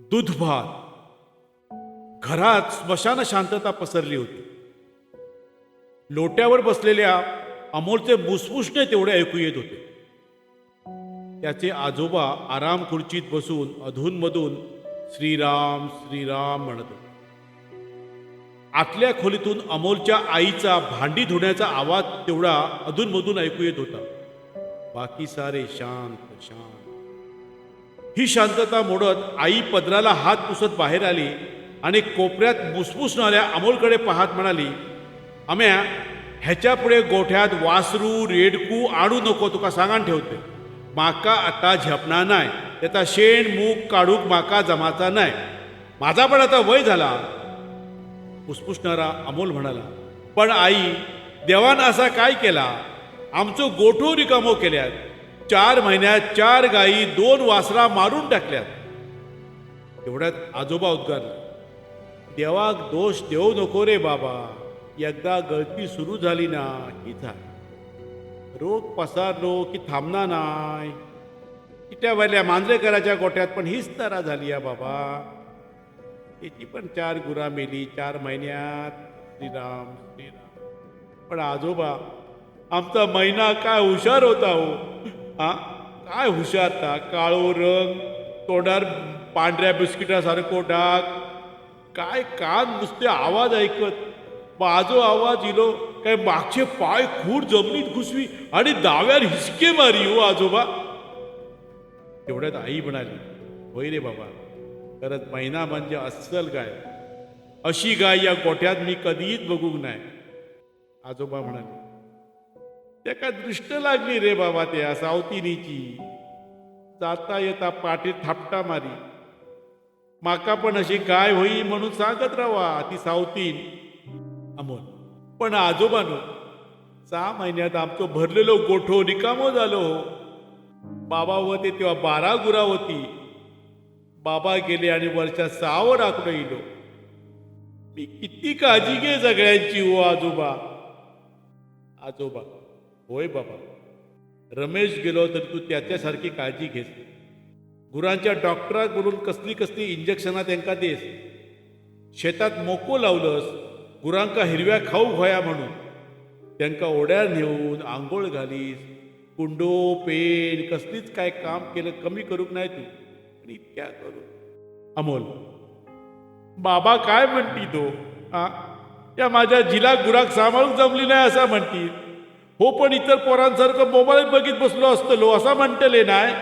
दूध भात. घरात स्मशान शांतता पसरली होती. लोट्यावर बसलेल्या अमोलचे मुसमुसणे तेवढे ऐकू येत होते. त्याचे आजोबा आराम खुर्चीत बसून अधूनमधून श्रीराम श्रीराम म्हणत होते. आतल्या खोलीतून अमोलच्या आईचा भांडी धुण्याचा आवाज तेवढा अधूनमधून ऐकू येत होता. बाकी सारे शांत शांत. ही शांतता मोडत आई पदराला हात पुसत बाहेर आली आणि कोपऱ्यात मुसमुसणाऱ्या अमोलकडे पाहत म्हणाली अम्या ह्याच्यापुढे गोठ्यात वासरू रेडकू आणू नको तुका सांगान ठेवते. माका आता झेपणार नाही त्याचा शेण मूग काढूक माका जमाचा नाही माझा पण आता वय झाला. पुसपुसणारा अमोल म्हणाला पण आई देवान असा काय केला? आमचं गोठू रिकामो केल्यात. चार महिन्यात चार गायी दोन वासरा मारून टाकल्यात. एवढ्यात आजोबा उद्गारला देवाक दोष देऊ नको रे बाबा एकदा गळती सुरू झाली ना की झाली. रोग पसारलो की थांबणार नाही. किट्यावरल्या मांजरेकराच्या गोट्यात पण हीच तारा झाली या बाबा. त्याची पण चार गुरा मेली चार महिन्यात. श्रीराम श्रीराम. पण आजोबा आमचा महिना काय हुशार होता हो. आं काय हुशार था काळो रंग तोंडार पांढऱ्या बिस्किटासारखो डाग काय कान नुसते आवाज ऐकत. माझो आवाज इलो काय मागचे पाय खूर जमिनीत घुसवी आणि दाव्यार हिसके मारी हो आजोबा. तेवढ्यात आई म्हणाली होय रे बाबा खरंच महिना म्हणजे अस्सल गाय. अशी गाय या गोठ्यात मी कधीच बघूक नाही. आजोबा म्हणाले त्या दृष्ट लागली रे बाबा त्या सावतिनीची? जाता येता पाठी थापटा मारी. माका पण अशी काय होई म्हणून सांगत राहा ती सावतीन. अमोल पण आजोबानो सहा महिन्यात आमचो भरलेलो गोठो रिकामो झालो हो. बाबा होते तेव्हा बारा गुरा होती. बाबा गेले आणि वरच्या सहावर आकडं येलो मी किती काळजी घे सगळ्यांची हो आजोबा. आजोबा होय बाबा. रमेश गेलो तर तू त्याच्यासारखी काळजी घेस. गुरांच्या डॉक्टराक बोलून कसली कसली इंजेक्शनां त्यांका देस. शेतात मोको लावलंस गुरांका हिरव्या खाऊ व्हाया म्हणून. त्यांका ओढ्यार नेऊन आंघोळ घालीस. कुंडो पेन कसलीच काय काम केलं कमी करूक नाही तू. आणि इतक्या करू अमोल बाबा काय म्हणती तो? आ? या माझ्या जिला गुराक सांभाळूक जमली नाही असं म्हणती. हो पण इतर पोरांसारखं मोबाईल बघित बसलो असतलो असा म्हणतले नाय.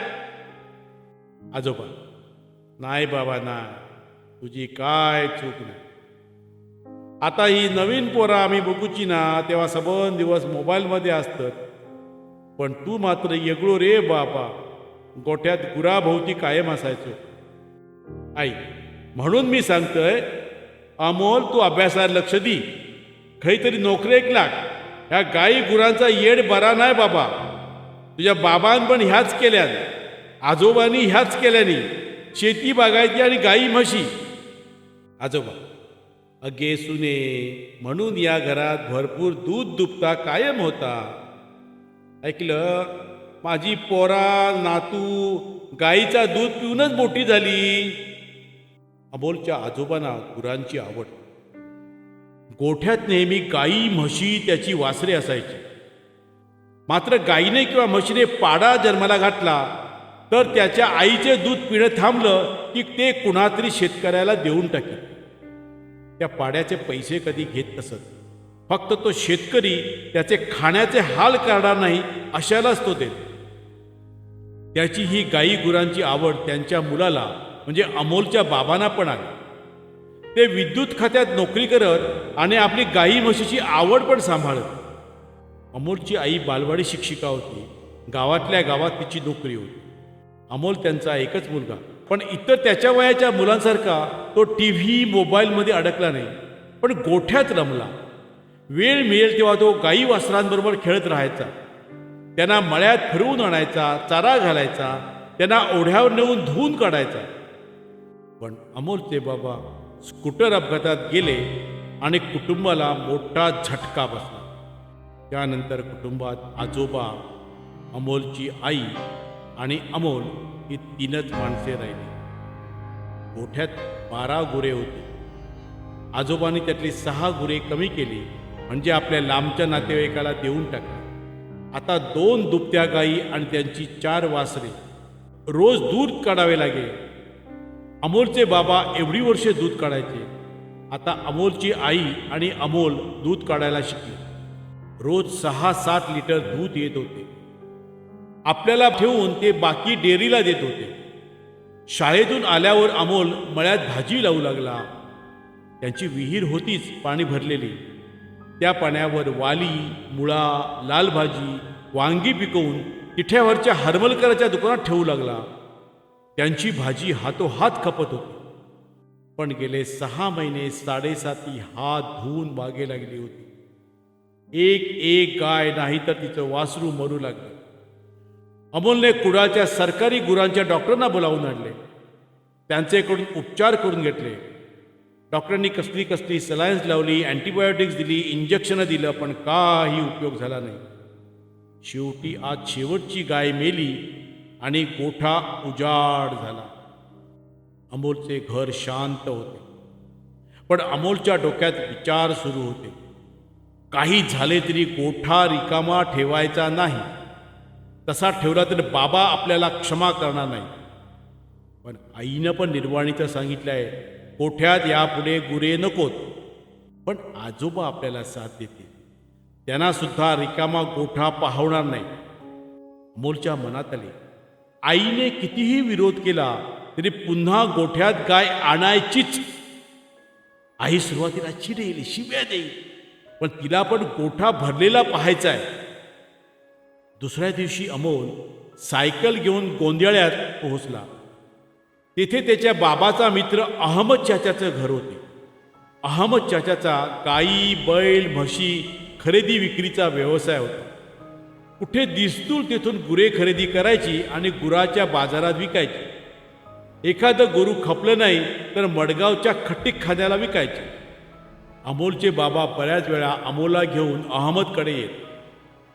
आजोबा नाही बाबा ना तुझी काय चूक नाही आता ही नवीन पोरं आम्ही बघूची ना तेव्हा सबन दिवस मोबाईलमध्ये असतात. पण तू मात्र येगळो रे बाबा गोठ्यात गुराभोवती कायम असायचो. आई म्हणून मी सांगतोय अमोल तू अभ्यासात लक्ष दी. खरी नोकरेक लाग. ह्या गाई गुरांचा येड बरा नाही बाबा. तुझ्या बाबान पण ह्याच केल्यात. आजोबांनी ह्याच केल्यानी. शेती बागायती आणि गाई म्हशी. आजोबा अगे सुने म्हणून या घरात भरपूर दूध दुभता कायम होता. ऐकलं माझी पोरा नातू गाईचा दूध पिऊनच मोठी झाली. अमोलच्या आजोबांना गुरांची आवड. गोठ्यात नेहमी गाई म्हशी त्याची वासरे असायची. मात्र गाईने किंवा म्हशीने पाडा जन्माला घातला तर त्याच्या आईचे दूध पिणं थांबलं की ते कुणातरी शेतकऱ्याला देऊन टाके. त्या पाड्याचे पैसे कधी घेत नसत. फक्त तो शेतकरी त्याचे खाण्याचे हाल करणार नाही अशालाच तो देत. त्याची ही गाई गुरांची आवड त्यांच्या मुलाला म्हणजे अमोलच्या बाबांना पण आली. ते विद्युत खात्यात नोकरी करत आणि आपली गाई म्हशीची आवड पण सांभाळत. अमोलची आई बालवाडी शिक्षिका होती. गावातल्या गावात तिची नोकरी होती. अमोल त्यांचा एकच मुलगा. पण इतर त्याच्या वयाच्या मुलांसारखा तो टी व्ही मोबाईलमध्ये अडकला नाही. पण गोठ्यात रमला. वेळ मिळेल तेव्हा तो गाई वासरांबरोबर खेळत राहायचा. त्यांना मळ्यात फिरवून आणायचा चारा घालायचा त्यांना ओढ्यावर नेऊन धुवून काढायचा. पण अमोलचे बाबा स्कूटर अपघातात गेले आणि कुटुंबाला मोठा झटका बसला. त्यानंतर कुटुंबात आजोबा अमोलची आई आणि अमोल ही तीनच माणसे राहिली. गोठ्यात बारा गुरे होती. आजोबांनी त्यातली सहा गुरे कमी केली म्हणजे आपल्या लांबच्या नातेवाईकाला देऊन टाकले. आता दोन दुभत्या गायी आणि त्यांची चार वासरे रोज दूध काढावे लागेल अमोलचे बाबा एवढी वर्षे दूध काढायचे. आता अमोलची आई आणि अमोल दूध काढायला शिकली. रोज सहा सात लिटर दूध येत होते. आपल्याला ठेवून ते बाकी डेअरीला देत होते. शाळेतून आल्यावर अमोल मळ्यात भाजी लावू लागला. त्यांची विहीर होतीच पाणी भरलेली. त्या पाण्यावर वाली मुळा लाल भाजी वांगी पिकवून तिठ्यावरच्या हरमलकराच्या दुकानात ठेवू लागला. त्यांची भाजी हातोहात खपत होती. पण गेले सहा महिने साडेसाती हात धुवून बागे लागली होती. एक एक गाय नाही तर तिचं वासरू मरू लागलं. अमोलने कुडाच्या सरकारी गुरांच्या डॉक्टरांना बोलावून आणले. त्यांचेकडून उपचार करून घेतले. डॉक्टरांनी कसली कसली सलायन्स लावली अँटीबायोटिक्स दिली इंजेक्शनं दिलं पण काही उपयोग झाला नाही. शेवटी आज शेवटची गाय मेली आणि गोठा उजाड झाला. अमोलचे घर शांत होते. पण अमोलच्या डोक्यात विचार सुरू होते. काही झाले तरी गोठा रिकामा ठेवायचा नाही. तसा ठेवला तर बाबा आपल्याला क्षमा करणार नाही पण आईनं पण निर्वाणीचं सांगितलं आहे गोठ्यात यापुढे गुरे नकोत. पण आजोबा आपल्याला साथ देते त्यांना सुद्धा रिकामा गोठा पाहवणार नाही अमोलच्या मनात आले आईने कितीही विरोध केला तरी पुन्हा गोठ्यात गाय आणायचीच. आई सुरुवातीला चिडेल शिव्या देईल पण तिला पण गोठा भरलेला पाहायचा आहे दुसऱ्या दिवशी अमोल सायकल घेऊन गोंधळ्यात पोहोचला. तेथे त्याच्या बाबाचा मित्र अहमद चाचाचं घर होते. अहमद चाचाचा गाई बैल म्हशी खरेदी विक्रीचा व्यवसाय होता. कुठे दिसतील तेथून गुरे खरेदी करायची आणि गुराच्या बाजारात विकायची. एखादं गुरु खपलं नाही तर मडगावच्या खट्टीखान्याला विकायचे. अमोलचे बाबा बऱ्याच वेळा अमोला घेऊन अहमदकडे येत.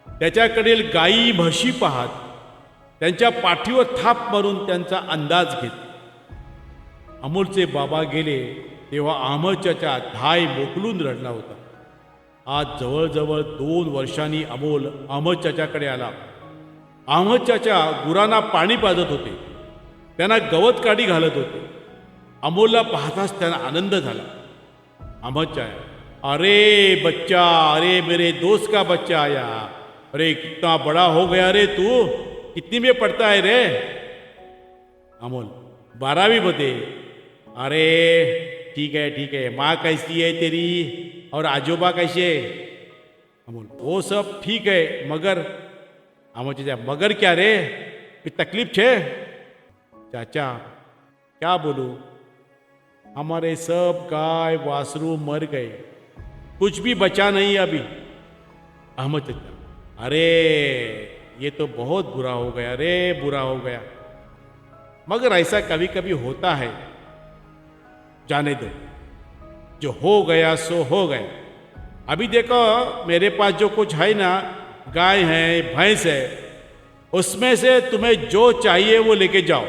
त्याच्याकडील गायी म्हशी पाहत त्यांच्या पाठीवर थाप मारून त्यांचा अंदाज घेत. अमोलचे बाबा गेले तेव्हा अहमदच्या धाय मोकलून रडला होता. आज जवळजवळ दोन वर्षांनी अमोल अहमद चाच्याकडे आला. अहमद चाचा गुरांना पाणी पाजत होते. त्यांना गवत काडी घालत होते. अमोलला पाहताच त्यांना आनंद झाला. अहमद चाया अरे बच्चा अरे मेरे दोस्त का बच्चा आया? अरे इतना बड़ा हो गया रे तू? कितनी में पडता है रे? अमोल बारावीमध्ये अरे ठीक है ठीक है माँ कैसी है तेरी? और आजोबा कैसे? अमोल वो सब ठीक है, मगर अमोल चाचा मगर क्या रे? तकलीफ़ छे? चाचा, क्या बोलू? हमारे सब गाय वासरू मर गए। कुछ भी बचा नहीं अभी। अहमद चाचा अरे, ये तो बहुत बुरा हो गया रे, बुरा हो गया। मगर ऐसा कभी कभी होता है। जाने दो। जो हो गया, सो हो गया अभी देखो, मेरे पास जो कुछ है ना, गाय है, भैंस है, उसमें से तुम्हें जो चाहिए वो लेके जाओ।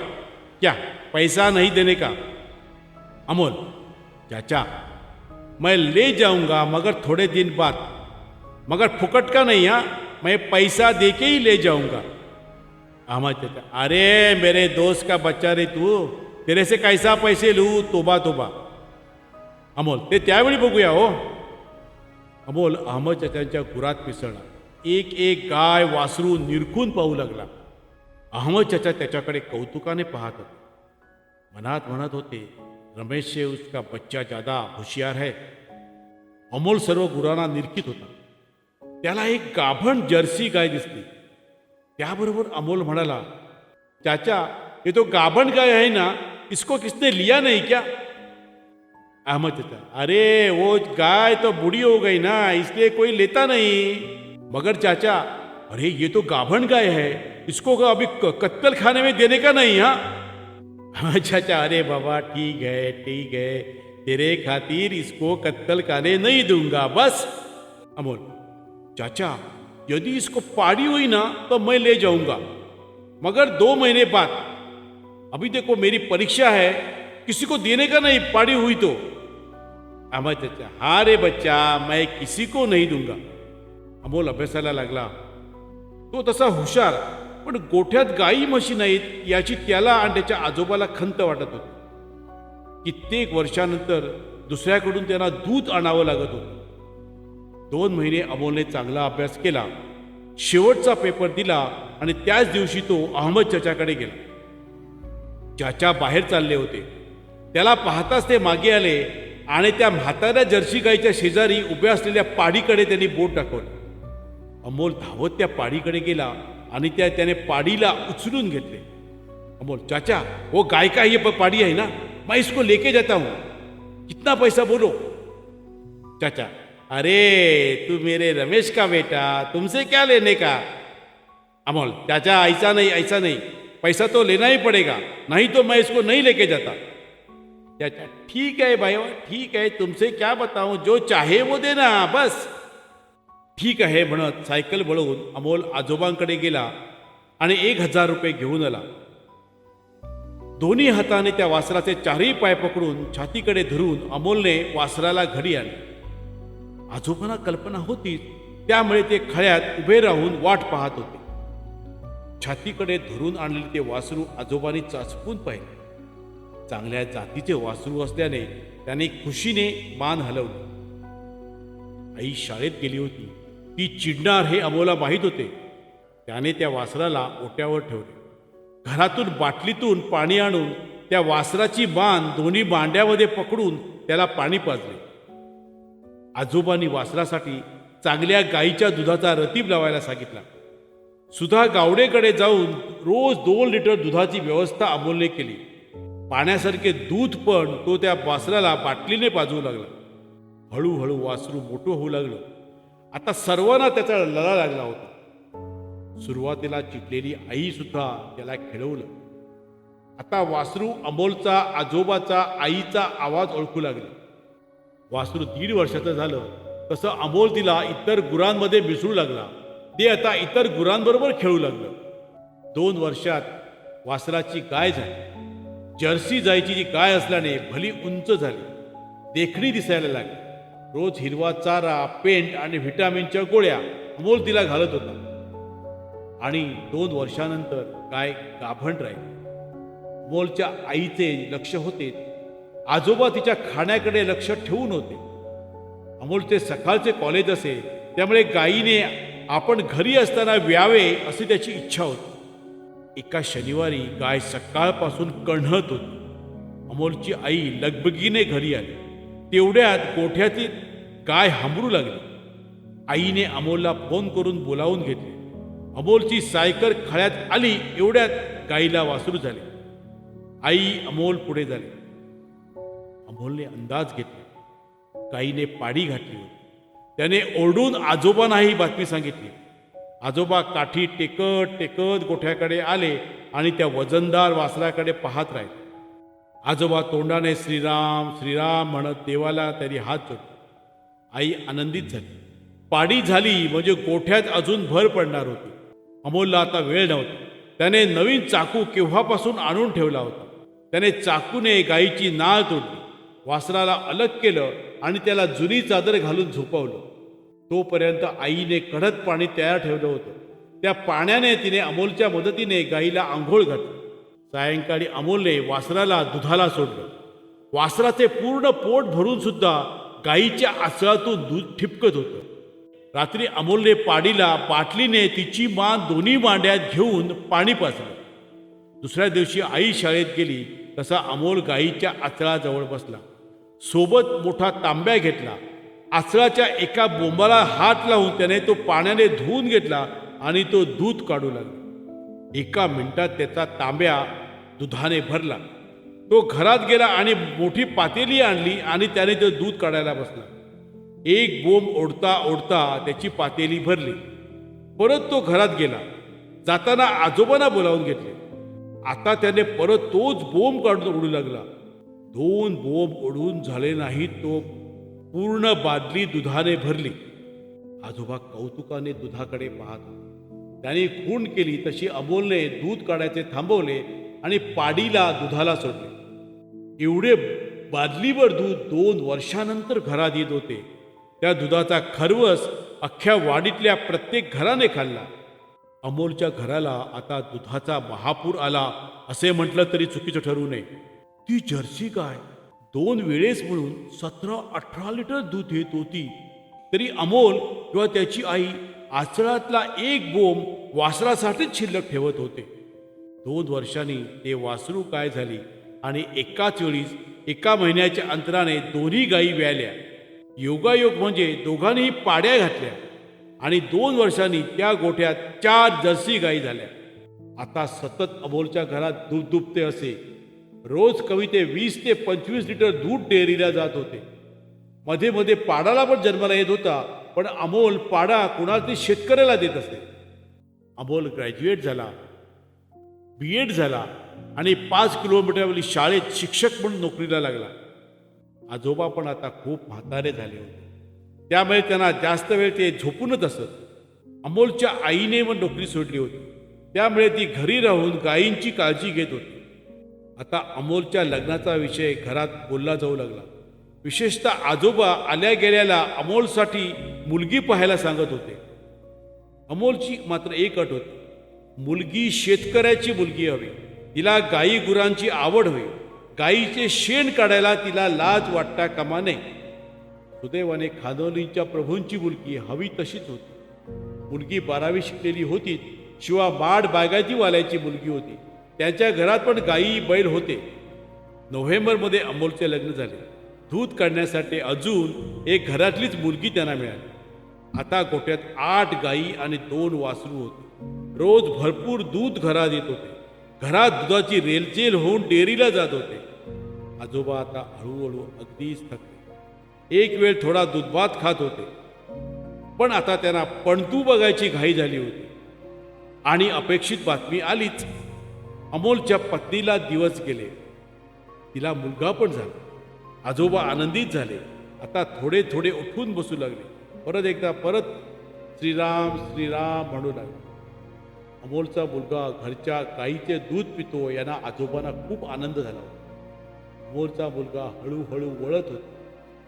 क्या? पैसा नहीं देने का? अमोल, चाचा, मैं ले जाऊँगा, मगर थोड़े दिन बाद। मगर फुकट का नहीं, है, मैं पैसा दे के ही ले जाऊँगा। अहमद चाचा, अरे मेरे दोस्त का बच्चा रे तू, तेरे से कैसा पैसे लू? तोबा तोबा। अमोल ते त्यावेळी बघूया हो. अमोल, अहमद चाचांच्या गुरात मिसळला. एक एक गाय वासरू निरखून पाहू लागला. अहमद चाचा त्याच्याकडे कौतुकाने पाहत होते. मनात म्हणत होते, रमेश से उसका बच्चा ज़्यादा होशियार है. अमोल सर्व गुरांना निरखित होता. त्याला एक गाभण जर्सी गाय दिसली. त्याबरोबर अमोल म्हणाला, चाचा ये तो गाभण गाय आहे ना, इसको किसने लिया नहीं क्या? अहमद चाचा अरे वो गाय तो बूढ़ी हो गई ना इसलिए कोई लेता नहीं। मगर चाचा अरे ये तो गाभण गाय है इसको अभी कत्तल खाने में देने का नहीं हाँ? हाँ, चाचा अरे बाबा ठीक है ठीक है तेरे खातिर इसको कत्तल खाने नहीं दूँगा बस। अमोल चाचा यदि इसको पाड़ी हुई ना तो मैं ले जाऊँगा। मगर दो महीने बाद अभी देखो मेरी परीक्षा है किसी को देने का नहीं पाड़ी हुई तो। अमर त्याच्या हा रे बच्चा मैं किसी को नहीं दूंगा। अमोल अभ्यासाला लागला. तो तसा हुशार पण गोठ्यात गायी म्हशी नाहीत याची त्याला आणि त्याच्या आजोबाला खंत वाटत होती. कित्येक वर्षानंतर दुसऱ्याकडून त्यांना दूध आणावं लागत होतं. दोन महिने अमोलने चांगला अभ्यास केला शेवटचा पेपर दिला आणि त्याच दिवशी तो अहमद चाच्याकडे गेला. चाचा बाहेर चालले होते त्याला पाहताच ते मागे आले आणि त्या म्हाताऱ्या जर्सी गाईच्या शेजारी उभ्या असलेल्या पाडीकडे त्यांनी बोट दाखवलं. अमोल धावत त्या पाडीकडे गेला आणि त्या त्याने पाडीला उचलून घेतले. अमोल चाचा वो गाय का ये पाड़ी आहे ना? मैं इसको लेके जाता हूं. कितना पैसा बोलो? चाचा अरे तू मेरे रमेश का बेटा तुमसे क्या लेने का? अमोल चाचा ऐसा नहीं ऐसा नहीं. पैसा तो लेना ही पड़ेगा नहीं तो मैं इसको नहीं लेके जाता. त्याच्या ठीक आहे भाई ठीक आहे तुमसे क्या बताऊ जो चाहे वो देना बस. ठीक आहे म्हणत सायकल वळवून अमोल आजोबांकडे गेला आणि एक हजार रुपये घेऊन आला. दोन्ही हाताने त्या वासराचे चारही पाय पकडून छातीकडे धरून अमोलने वासराला घडी आणली. आजोबांना कल्पना होतीच त्यामुळे ते खळ्यात उभे राहून वाट पाहत होते. छातीकडे धरून आणलेले ते वासरू आजोबांनी चाचपून पाहिले. चांगल्या जातीचे वासरू असल्याने त्याने खुशीने मान हलवली. आई शाळेत गेली होती. ती चिडणार हे अमोला माहीत होते. त्याने त्या वासराला ओट्यावर ठेवले. घरातून बाटलीतून पाणी आणून त्या वासराची बाण दोन्ही बांड्यामध्ये पकडून त्याला पाणी पाजले. आजोबांनी वासरासाठी चांगल्या गाईच्या दुधाचा रतीब लावायला सांगितला. सुधा गावडेकडे जाऊन रोज दोन लिटर दुधाची व्यवस्था अमोलने केली. पाण्यासारखे दूध पण तो त्या वासराला बाटलीने पाजवू लागला. हळूहळू वासरू मोठं होऊ लागलं. आता सर्वांना त्याचा लळा लागला होता. सुरुवातीला चिडलेली आई सुद्धा त्याला खेळवलं. आता वासरू अमोलचा आजोबाचा आईचा आवाज ओळखू लागला. वासरू दीड वर्षाचं झालं. तसं अमोल तिला इतर गुरांमध्ये मिसळू लागला. ते आता इतर गुरांबरोबर खेळू लागलं. दोन वर्षात वासराची गाय झाली. जर्सी जायची जी गाय असल्याने भली उंच झाली. देखणी दिसायला लागली. रोज हिरवा चारा पेंट आणि व्हिटॅमिनच्या गोळ्या अमोल तिला घालत होता. आणि दोन वर्षानंतर गाय गाभण राहिली. अमोलच्या आईचे लक्ष होते. आजोबा तिच्या खाण्याकडे लक्ष ठेवून होते. अमोलचे सकाळचे कॉलेज असे त्यामुळे गायीने आपण घरी असताना व्यावे अशी त्याची इच्छा होती. एका शनिवारी गाय सकाळपासून कणहत होती. अमोलची आई लगबगीने घरी आली. तेवढ्यात गोठ्यातील गाय हांबरू लागली. आईने अमोलला फोन करून बोलावून घेतले. अमोलची सायकल खळ्यात आली एवढ्यात गाईला वासरू झाले. आई अमोल पुढे झाले. अमोलने अंदाज घेतला. गाईने पाडी घातली होती. त्याने ओरडून आजोबांनाही बातमी सांगितली. आजोबा काठी टेकत टेकत गोठ्याकडे आले आणि त्या वजनदार वासराकडे पाहत राहिले. आजोबा तोंडाने श्रीराम श्रीराम म्हणत देवाला त्यांनी हात जोडले. आई आनंदित झाली. पाडी झाली म्हणजे गोठ्यात अजून भर पडणार होती. अमोलला आता वेळ नव्हता. त्याने नवीन चाकू केव्हापासून आणून ठेवला होता? त्याने चाकूने गायीची नाळ तोडली. वासराला अलग केलं आणि त्याला जुनी चादर घालून झोपवलं. तोपर्यंत आईने कडक पाणी तयार ठेवलं होतं. त्या पाण्याने तिने अमोलच्या मदतीने गाईला आंघोळ घातली. सायंकाळी अमोलने वासराला दुधाला सोडलं. वासराचे पूर्ण पोट भरून सुद्धा गाईच्या आसळातून दूध ठिपकत होतं. रात्री अमोलने पाडीला बाटलीने तिची मान दोन्ही मांड्यात घेऊन पाणी पाजलं. दुसऱ्या दिवशी आई शाळेत गेली तसा अमोल गाईच्या आचळाजवळ बसला. सोबत मोठा तांब्या घेतला. आसळाच्या एका बोंबाला हात लावून त्याने तो पाण्याने धुवून घेतला आणि तो दूध काढू लागला. एका मिनिटात त्याचा तांब्या दुधाने भरला. तो घरात गेला आणि मोठी पातेली आणली आणि त्याने ते दूध काढायला बसला. एक बोंब ओढता ओढता त्याची पातेली भरली. परत तो घरात गेला. जाताना आजोबांना बोलावून घेतले. आता त्याने परत तोच बोंब काढून ओढू लागला. दोन बोंब ओढून झाले नाही तो पूर्ण बादली दुधाने भरली. आजोबा कौतुकाने दुधाकडे पाहत त्यांनी खूण केली तशी अमोलने दूध काढायचे थांबवले आणि पाडीला दुधाला सोडले. एवढे बादलीवर दूध दोन वर्षानंतर घरात येत होते. त्या दुधाचा खरवस अख्ख्या वाडीतल्या प्रत्येक घराने खाल्ला. अमोलच्या घराला आता दुधाचा महापूर आला असे म्हटलं तरी चुकीचं ठरू नये. ती जर्सी गाय दोन वेळेस म्हणून सतरा अठरा लिटर दूध देत होती. तरी अमोल किंवा त्याची आई आचळातला एक बोंब वासरासाठीच शिल्लक ठेवत होते. दोन वर्षांनी ते वासरू काय झाली आणि एकाच वेळीस एका महिन्याच्या अंतराने दोन्ही गायी व्याल्या. योगायोग म्हणजे दोघांनीही पाड्या घातल्या आणि दोन वर्षांनी त्या गोठ्यात चार जर्सी गायी झाल्या. आता सतत अमोलच्या घरात दूध दुभते असे रोज कविते वीस ते पंचवीस लिटर दूध डेअरीला जात होते. मध्ये मध्ये पाडाला पण जन्माला येत होता पण अमोल पाडा कुणातरी शेतकऱ्याला देत असे. अमोल ग्रॅज्युएट झाला बी एड झाला आणि पाच किलोमीटरवरील शाळेत शिक्षक म्हणून नोकरीला लागला. आजोबा पण आता खूप म्हातारे झाले होते. त्यामुळे त्यांना जास्त वेळ ते झोपूनच असत. अमोलच्या आईने मग नोकरी सोडली होती. त्यामुळे ती घरी राहून गायींची काळजी घेत होती. आता अमोलच्या लग्नाचा विषय घरात बोलला जाऊ लागला. विशेषतः आजोबा आल्या गेल्याला अमोलसाठी मुलगी पाहायला सांगत होते. अमोलची मात्र एक अट होती. मुलगी शेतकऱ्याची मुलगी हवी. तिला गाई गुरांची आवड हवी. गाईचे शेण काढायला तिला लाज वाटता कामा नये. सुदैवाने खानोलींच्या प्रभूंची मुलगी हवी तशीच होती. मुलगी बारावी शिकलेली होती. शिवा बाड बागायतीवाल्याची मुलगी होती. त्यांच्या घरात पण गायी बैल होते. नोव्हेंबरमध्ये अमोलचे लग्न झाले. दूध काढण्यासाठी अजून एक घरातलीच मुलगी त्यांना मिळाली. आता गोट्यात आठ गायी आणि दोन वासरू होते. रोज भरपूर दूध घरात येत होते. घरात दुधाची रेलचेल होऊन डेअरीला जात होते. आजोबा आता हळूहळू अगदीच थकले. एक वेळ थोडा दुधभात खात होते. पण आता त्यांना पणतू बघायची घाई झाली होती. आणि अपेक्षित बातमी आलीच. अमोलच्या पत्नीला दिवस गेले तिला मुलगा पण झाला. आजोबा आनंदित झाले. आता थोडे थोडे उठून बसू लागले. परत एकदा परत श्रीराम श्रीराम म्हणू लागले. अमोलचा मुलगा घरच्या गाईचे दूध पितो यांना आजोबांना खूप आनंद झाला. होता अमोलचा मुलगा हळूहळू वळत होता.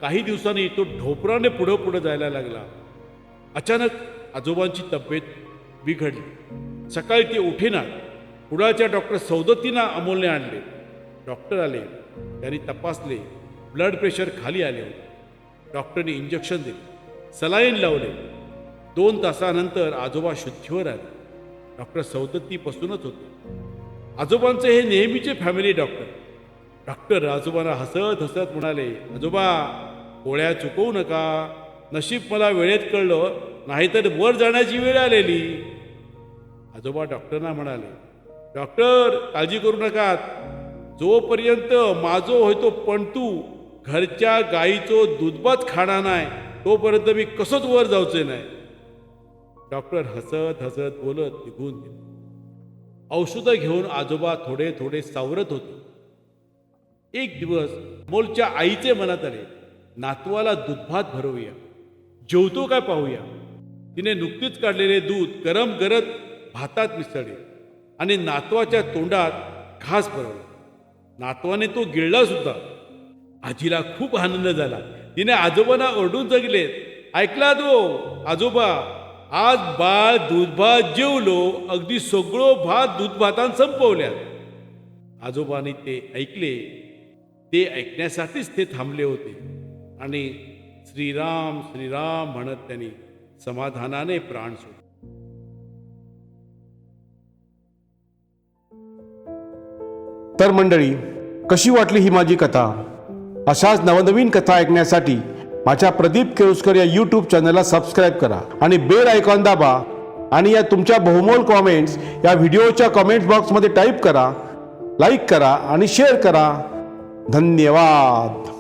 काही दिवसांनी तो ढोपराने पुढं पुढं जायला लागला. अचानक आजोबांची तब्येत बिघडली. सकाळी ते उठेना कुडाळच्या डॉक्टर सौदत्तींना अमोलने आणले. डॉक्टर आले त्यांनी तपासले ब्लड प्रेशर खाली आले होते. डॉक्टरने इंजेक्शन दिले सलाईन लावले. दोन तासानंतर आजोबा शुद्धीवर आले. डॉक्टर सौदत्तीपासूनच होते. आजोबांचे हे नेहमीचे फॅमिली डॉक्टर डॉक्टर आजोबांना हसत हसत म्हणाले आजोबा गोळ्या चुकवू नका. नशीब मला वेळेत कळलं नाहीतर वर जाण्याची वेळ आलेली. आजोबा डॉक्टरना म्हणाले डॉक्टर काळजी करू नका जोपर्यंत माझो होतो पण तू घरच्या गाईचो दूधभात खाणार नाही तोपर्यंत मी कसंच वर जाऊचे नाही. डॉक्टर हसत हसत बोलत निघून गेले. औषधं घेऊन आजोबा थोडे थोडे सावरत होते. एक दिवस मोलच्या आईचे मनात आले नातवाला दुधभात भरवूया. जेवतो काय पाहूया? तिने नुकतीच काढलेले दूध गरम गरम भातात मिसळले. आणि नातवाच्या तोंडात घास भरवला. नातवाने तो गिळला सुद्धा. आजीला खूप आनंद झाला. तिने आजोबांना ओरडून जगलेत ऐकला तो आजोबा आज बाळ दूधभात जेवलो अगदी सगळो भात दूधभातान संपवल्यात. आजोबांनी ते ऐकले. ते ऐकण्यासाठीच ते थांबले होते. आणि श्रीराम श्रीराम म्हणत त्यांनी समाधानाने प्राण सोडले. तर मंडळी कशी वाटली ही माझी कथा? अशाच नवनवीन कथा ऐकण्यासाठी माझ्या प्रदीप केळुसकर या यूट्यूब चॅनलला सबस्क्राईब करा आणि बेल आयकॉन दाबा आणि या तुमच्या बहुमोल कॉमेंट्स या व्हिडिओच्या कॉमेंट्स बॉक्समध्ये टाईप करा लाईक करा आणि शेअर करा. धन्यवाद.